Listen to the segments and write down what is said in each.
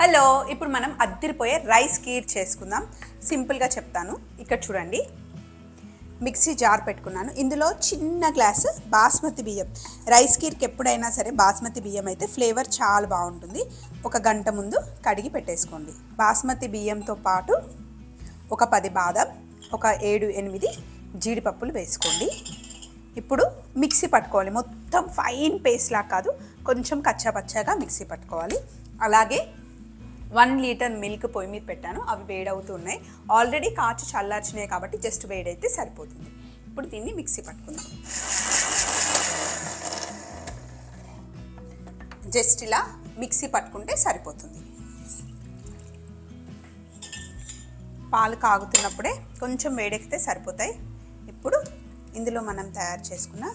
Hello ఇప్పుడు మనం అద్దరిపోయే rice kheer చేసుకుందాం. సింపుల్గా చెప్తాను. ఇక్కడ చూడండి. మిక్సీ జార్ పెట్టుకున్నాను. ఇందులో చిన్న గ్లాసు బాస్మతి బియ్యం. రైస్ కీర్కి ఎప్పుడైనా సరే బాస్మతి బియ్యం అయితే ఫ్లేవర్ చాలా బాగుంటుంది. ఒక గంట ముందు కడిగి పెట్టేసుకోండి. బాస్మతి బియ్యంతో పాటు ఒక పది బాదం ఒక ఏడు ఎనిమిది జీడిపప్పులు వేసుకోండి. ఇప్పుడు మిక్సీ పట్టుకోవాలి. మొత్తం ఫైన్ పేస్ట్ లా కాదు కొంచెం కచ్చాపచ్చాగా మిక్సీ పట్టుకోవాలి. అలాగే వన్ లీటర్ మిల్క్ పొయ్యి మీద పెట్టాను. అవి వేడవుతున్నాయి. ఆల్రెడీ కాచి చల్లార్చినాయి కాబట్టి జస్ట్ వేడైతే సరిపోతుంది. ఇప్పుడు దీన్ని మిక్సీ పట్టుకుందాం. జస్ట్ ఇలా మిక్సీ పట్టుకుంటే సరిపోతుంది. పాలు కాగుతున్నప్పుడే కొంచెం వేడెక్కితే సరిపోతాయి. ఇప్పుడు ఇందులో మనం తయారు చేసుకున్న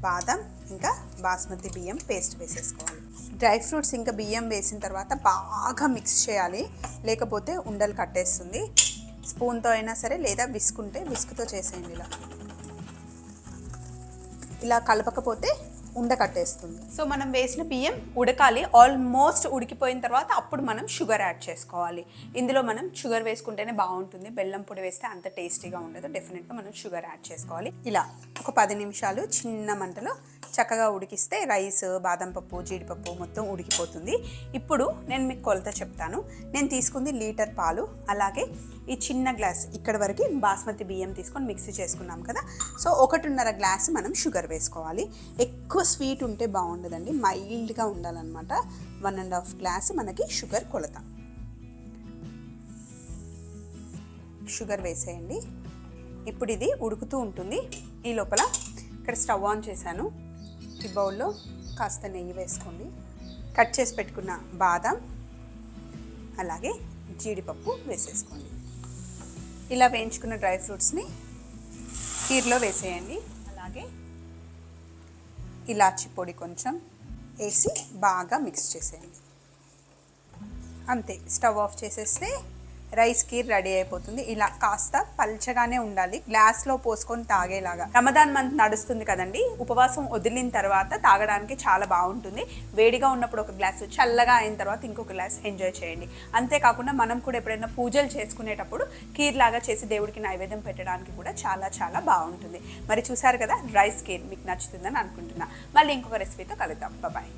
బాదం ఇంకా బాస్మతి బియ్యం పేస్ట్ వేసేసుకోవాలి. డ్రై ఫ్రూట్స్ ఇంకా బియ్యం వేసిన తర్వాత బాగా మిక్స్ చేయాలి. లేకపోతే ఉండలు కట్టేస్తుంది. స్పూన్తో అయినా సరే లేదా విసుకుంటే విసుకుతో చేసేయండి ఇలా. ఇలా కలపకపోతే ఉండ కట్టేస్తుంది. సో మనం వేసిన బియ్యం ఉడకాలి. ఆల్మోస్ట్ ఉడికిపోయిన తర్వాత అప్పుడు మనం షుగర్ యాడ్ చేసుకోవాలి. ఇందులో మనం షుగర్ వేసుకుంటేనే బాగుంటుంది. బెల్లం పొడి వేస్తే అంత టేస్టీగా ఉండదు. డెఫినెట్గా మనం షుగర్ యాడ్ చేసుకోవాలి. ఇలా ఒక పది నిమిషాలు చిన్న మంటలో చక్కగా ఉడికిస్తే రైస్ బాదం పప్పు జీడిపప్పు మొత్తం ఉడికిపోతుంది. ఇప్పుడు నేను మీకు కొలత చెప్తాను. నేను తీసుకుంది లీటర్ పాలు అలాగే ఈ చిన్న గ్లాస్ ఇక్కడ వరకు బాస్మతి బియ్యం తీసుకొని మిక్సీ చేసుకున్నాం కదా. సో ఒకటిన్నర గ్లాస్ మనం షుగర్ వేసుకోవాలి. ఎక్కువ స్వీట్ ఉంటే బాగుండదండి. మైల్డ్గా ఉండాలన్నమాట. వన్ అండ్ హాఫ్ గ్లాస్ మనకి షుగర్ కొలత. షుగర్ వేసేయండి. ఇప్పుడు ఇది ఉడుకుతూ ఉంటుంది. ఈ లోపల ఇక్కడ స్టవ్ ఆన్ చేశాను. ఈ బౌల్లో కాస్త నెయ్యి వేసుకోండి. కట్ చేసి పెట్టుకున్న బాదం అలాగే జీడిపప్పు వేసేసుకోండి. ఇలా వేయించుకున్న డ్రై ఫ్రూట్స్ని కీర్లో వేసేయండి. అలాగే ఇలాచి పొడి కొంచెం వేసి బాగా మిక్స్ చేసేయండి. అంతే స్టవ్ ఆఫ్ చేసేస్తే రైస్ కీర్ రెడీ అయిపోతుంది. ఇలా కాస్త పల్చగానే ఉండాలి. గ్లాస్లో పోసుకొని తాగేలాగా. రమదాన్ మంత్ నడుస్తుంది కదండి. ఉపవాసం వదిలిన తర్వాత తాగడానికి చాలా బాగుంటుంది. వేడిగా ఉన్నప్పుడు ఒక గ్లాస్ చల్లగా అయిన తర్వాత ఇంకొక గ్లాస్ ఎంజాయ్ చేయండి. అంతేకాకుండా మనం కూడా ఎప్పుడైనా పూజలు చేసుకునేటప్పుడు కీర్ లాగా చేసి దేవుడికి నైవేద్యం పెట్టడానికి కూడా చాలా చాలా బాగుంటుంది. మరి చూసారు కదా రైస్ కీర్ మీకు నచ్చుతుందని అనుకుంటున్నా. మళ్ళీ ఇంకొక రెసిపీతో కలుద్దాం. బాయ్